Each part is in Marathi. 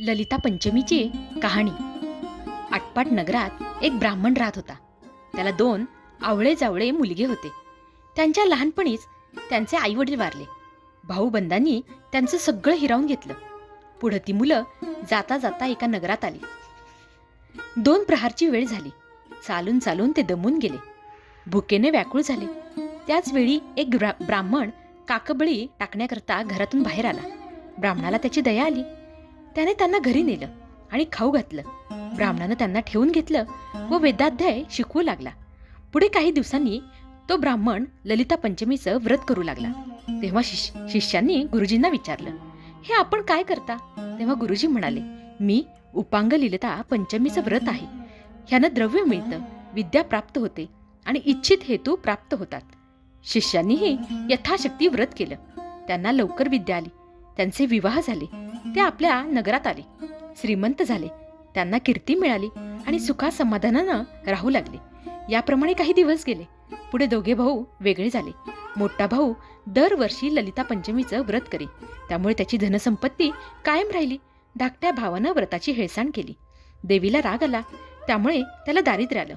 ललिता पंचमीची कहाणी. आटपाट नगरात एक ब्राह्मण राहत होता. त्याला दोन आवळे जावळे मुलगे होते. त्यांच्या लहानपणीच त्यांचे आईवडील वारले. भाऊबंदांनी त्यांचं सगळं हिरावून घेतलं. पुढं ती मुलं जाता जाता एका नगरात आली. दोन प्रहारची वेळ झाली. चालून चालून ते दमून गेले. भुकेने व्याकुळ झाले. त्याच वेळी एक ब्रा ब्राह्मण काकबळी टाकण्याकरता घरातून बाहेर आला. ब्राह्मणाला त्याची दया आली. त्याने त्यांना घरी नेलं आणि खाऊ घातलं. ब्राह्मणानं त्यांना ठेवून घेतलं व वेदाध्याय शिकवू लागला. पुढे काही दिवसांनी तो ब्राह्मण ललिता पंचमीचं व्रत करू लागला. तेव्हा शिष शिष्यांनी गुरुजींना विचारलं हे आपण काय करता? तेव्हा गुरुजी म्हणाले मी उपांग लिलता पंचमीचं व्रत आहे. ह्यानं द्रव्य मिळतं विद्या प्राप्त होते आणि इच्छित हेतू प्राप्त होतात. शिष्यांनीही यथाशक्ती व्रत केलं. त्यांना लवकर विद्या आली. त्यांचे विवाह झाले. ते आपल्या नगरात आले. श्रीमंत झाले. त्यांना कीर्ती मिळाली आणि सुखासमाधानानं राहू लागले. याप्रमाणे काही दिवस गेले. पुढे दोघे भाऊ वेगळे झाले. मोठा भाऊ दरवर्षी ललिता पंचमीचं व्रत करी. त्यामुळे त्याची धनसंपत्ती कायम राहिली. धाकट्या भावानं व्रताची हेळसाण केली. देवीला राग आला. त्यामुळे त्याला दारिद्र्य आलं.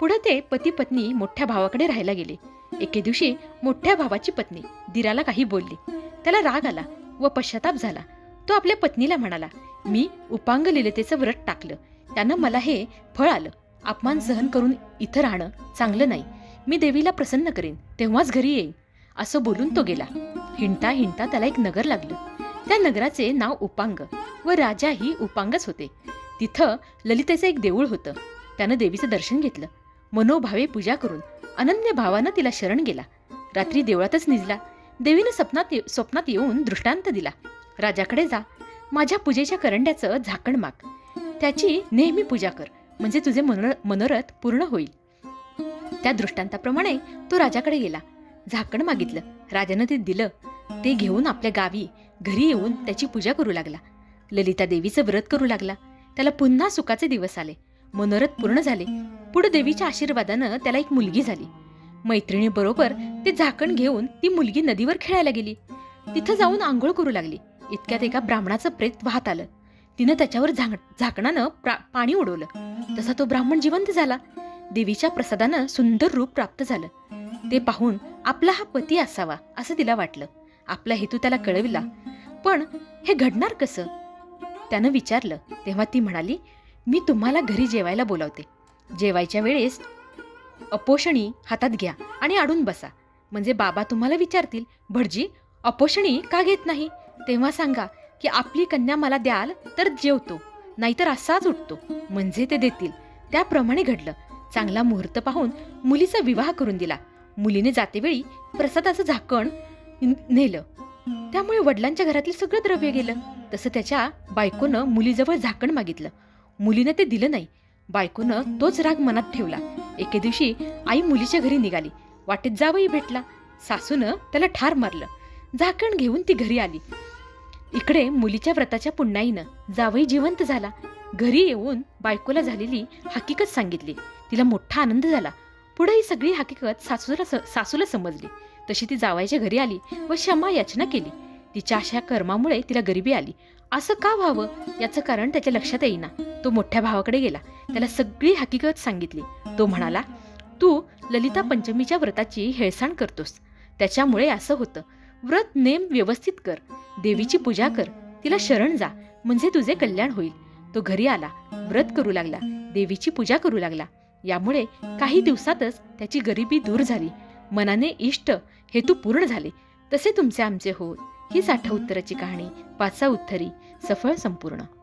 पुढे ते पती पत्नी मोठ्या भावाकडे राहायला गेले. एके दिवशी मोठ्या भावाची पत्नी दिराला काही बोलली. त्याला राग आला. व पश्चाताप झाला. तो आपल्या पत्नीला म्हणाला मी उपांग लिलतेचं व्रत टाकलं. त्यानं मला हे फळ आलं. अपमान सहन करून इथं राहणं चांगलं नाही. मी देवीला प्रसन्न करेन. तेव्हाच घरी येईन. असं बोलून तो गेला. हिंडता हिंडता त्याला एक नगर लागलं. त्या नगराचे नाव उपांग व राजाही उपांगच होते. तिथं ललितेचं एक देऊळ होतं. त्यानं देवीचं दर्शन घेतलं. मनोभावे पूजा करून अनन्य भावानं तिला शरण गेला. रात्री देवळातच निजला. देवीनं स्वप्नात स्वप्नात येऊन दृष्टांत दिला. राजाकडे जा. माझ्या पूजेच्या करंड्याचं झाकण माग. त्याची नेहमी पूजा कर. म्हणजे तुझे मनर मनोरथ पूर्ण होईल. त्या दृष्टांताप्रमाणे तो राजाकडे गेला. झाकण मागितलं. राजानं ते दिलं. ते घेऊन आपल्या गावी घरी येऊन त्याची पूजा करू लागला. ललिता देवीचं व्रत करू लागला. त्याला पुन्हा सुखाचे दिवस आले. मनोरथ पूर्ण झाले. पुढे देवीच्या आशीर्वादानं त्याला एक मुलगी झाली. मैत्रिणीबरोबर ते झाकण घेऊन ती मुलगी नदीवर खेळायला गेली. तिथं जाऊन आंघोळ करू लागली. इतक्यात एका ब्राह्मणाचं प्रेत वाहत आलं. तिनं त्याच्यावर झाक झाकणानं प्रा- पाणी उडवलं. तसा तो ब्राह्मण जिवंत झाला. देवीच्या प्रसादानं सुंदर रूप प्राप्त झालं. ते पाहून आपला हा पती असावा असं तिला वाटलं. आपला हेतू त्याला कळविला. पण हे घडणार कसं? त्यानं विचारलं. तेव्हा ती म्हणाली मी तुम्हाला घरी जेवायला बोलावते. जेवायच्या वेळेस अपोषणी हातात घ्या आणि आडून बसा. म्हणजे बाबा तुम्हाला विचारतील भटजी अपोषणी का घेत नाही? तेव्हा सांगा की आपली कन्या मला द्याल तर जेवतो नाहीतर असाच उठतो. म्हणजे ते देतील. त्याप्रमाणे घडलं. चांगला मुहूर्त पाहून मुलीचा विवाह करून दिला. मुलीने जातेवेळी प्रसादाचं झाकण नेलं. त्यामुळे वडिलांच्या घरातील सगळं द्रव्य गेलं. तसं त्याच्या बायकोनं मुलीजवळ झाकण मागितलं. मुलीनं ते दिलं नाही. बायकोनं तोच राग मनात ठेवला. एके दिवशी आई मुलीच्या घरी निघाली. वाटेत जावई भेटला. सासूनं त्याला ठार मारलं. झाकण घेऊन ती घरी आली. इकडे मुलीच्या व्रताच्या पुण्याईनं जावई जिवंत झाला. घरी येऊन बायकोला झालेली हकीकत सांगितली. तिला मोठा आनंद झाला. पुढे ही सगळी हकीकत सासूला सासूला समजली. तशी ती जावायच्या घरी आली व क्षमा याचना केली. तिच्या अशा कर्मामुळे तिला गरिबी आली. असं का व्हावं? याचं कारण त्याच्या लक्षात येईना. तो मोठ्या भावाकडे गेला. त्याला सगळी हकीकत सांगितली. तो म्हणाला तू ललिता पंचमीच्या व्रताची हेळसाण करतोस. त्याच्यामुळे असं होतं. व्रत नेम व्यवस्थित कर. देवीची पूजा कर. तिला शरण जा. म्हणजे तुझे कल्याण होईल. तो घरी आला. व्रत करू लागला. देवीची पूजा करू लागला. यामुळे काही दिवसातच त्याची गरिबी दूर झाली. मनाने इष्ट हेतू पूर्ण झाले. तसे तुमचे आमचे होत. साठा उत्तराची कहाणी. पाचा उत्तरी. सफळ संपूर्ण.